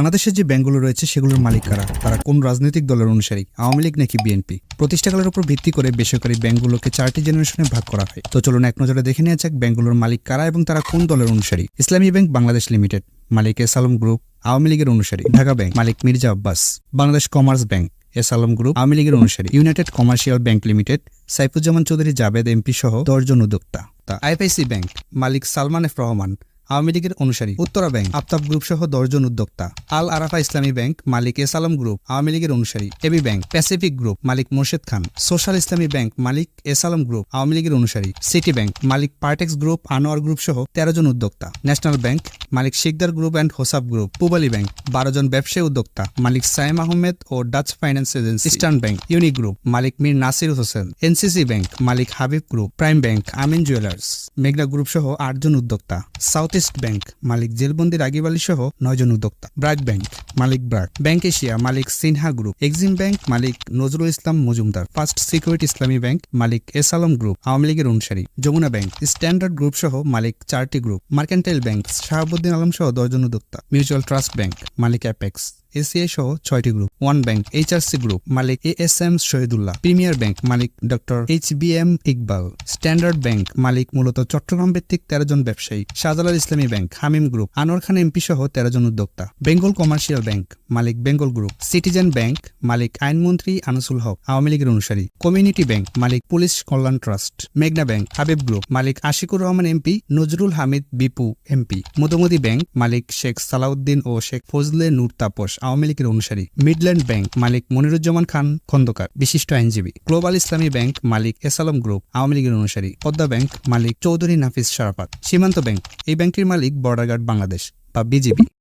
বাংলাদেশের যে ব্যাংকগুলো রয়েছে সেগুলোর মালিক কারা? তারা কোন রাজনৈতিক দলের অনুসারী? আওয়ামী লীগ নাকি বিএনপি? প্রতিষ্ঠাকালের উপর ভিত্তি করে বেসরকারি ব্যাংকগুলোকে চারটি জেনারেশনে ভাগ করা হয়। তো চলুন এক নজরে দেখে নেওয়া যাক ব্যাংকগুলোর মালিক কারা এবং তারা কোন দলের অনুসারী। ইসলামী ব্যাংক বাংলাদেশ লিমিটেড, মালিক এস আলম গ্রুপ, আওয়ামী লীগের অনুসারী। ঢাকা ব্যাংক, মালিক Mirza Abbas. Bangladesh commerce bank, S Alam group, Awami লীগের অনুসারী। United commercial bank limited, Saifuzzaman Chowdhury Javed MP সহ দশজন উদ্যোক্তা। আইএফআইসি ব্যাংক, মালিক সালমান এফ রহমান আওয়ামী লীগের অনুসারী, উত্তরা ব্যাংক, আফতাব গ্রুপ সহ দশজন উদ্যোক্তা। আল আরাফা ইসলামী ব্যাংক, মালিক এস আলম গ্রুপ, আওয়ামী লীগের অনুসারী, এবি ব্যাংক, প্যাসিফিক গ্রুপ, মালিক মোর্শেদ খান, সোশ্যাল ইসলামী ব্যাংক, মালিক এস আলম গ্রুপ, আওয়ামী লীগের অনুসারী, সিটি ব্যাংক, মালিক পার্টেক্স গ্রুপ, আনোয়ার গ্রুপ সহ তেরো জন উদ্যোক্তা। ন্যাশনাল ব্যাংক, মালিক শিকদার গ্রুপ অ্যান্ড হোসাব গ্রুপ, পুবালি ব্যাংক, বারো জন ব্যবসায়ী উদ্যোক্তা, মালিক সাইম আহমেদ ও Dutch finance agency. Eastern bank ইউনি গ্রুপ মালিক মীর নাসির হোসেন। এনসিসি ব্যাংক, মালিক Habib group, Prime bank, Amin jewellers. মেঘনা গ্রুপ সহ আটজন উদ্যোক্তা, সাউথ ইস্ট ব্যাংক মালিক জেলবন্দি রাগিব আলী সহ নয়জন উদ্যোক্তা ব্রাক ব্যাংক মালিক ব্রাক ব্যাংক এশিয়া মালিক সিনহা গ্রুপ, এক্সিম ব্যাংক মালিক Nazrul Islam Majumdar, first security Islami bank মালিক এস আলম গ্রুপ, আওয়ামী লীগের অনুসারী, যমুনা ব্যাংক স্ট্যান্ডার্ড গ্রুপ সহ মালিক চারটি group, mercantile bank Shahabuddin Alam সহ দশজন উদ্যোক্তা, মিউচুয়াল ট্রাস্ট ব্যাংক মালিক অ্যাপেক্স। এসিআই সহ ছয়টি group One bank HRC group Malik A S M Shahidullah Premier bank Malik doctor H B M Iqbal standard bank মালিক মূলত চট্টগ্রাম ভিত্তিক তেরো জন ব্যবসায়ী Shahjalal Islami bank Hamim group Anwar Khan MP সহ তেরো জন উদ্যোক্তা বেঙ্গল কমার্শিয়াল ব্যাংক মালিক বেঙ্গল গ্রুপ সিটিজেন ব্যাংক মালিক আইনমন্ত্রী আনিসুল হক, আওয়ামী লীগের অনুসারী কমিউনিটি ব্যাংক মালিক পুলিশ কল্যাণ ট্রাস্ট মেঘনা ব্যাংক হাবিব গ্রুপ মালিক Ashikur Rahman MP Nazrul Hamid Bipu MP Madhumati bank মালিক শেখ সালাউদ্দিন ও শেখ ফজলে নূর তাপস আওয়ামী লীগের অনুসারী মিডল্যান্ড ব্যাংক মালিক মনিরুজ্জামান খান খন্দকার, বিশিষ্ট আইনজীবী। গ্লোবাল ইসলামী ব্যাংক মালিক এসালম গ্রুপ, আওয়ামী লীগের অনুসারী। পদ্মা ব্যাংক মালিক চৌধুরী নাফিস শারাফাত। সীমান্ত ব্যাংক, এই ব্যাংকটির মালিক বর্ডার গার্ড বাংলাদেশ বা বিজিবি।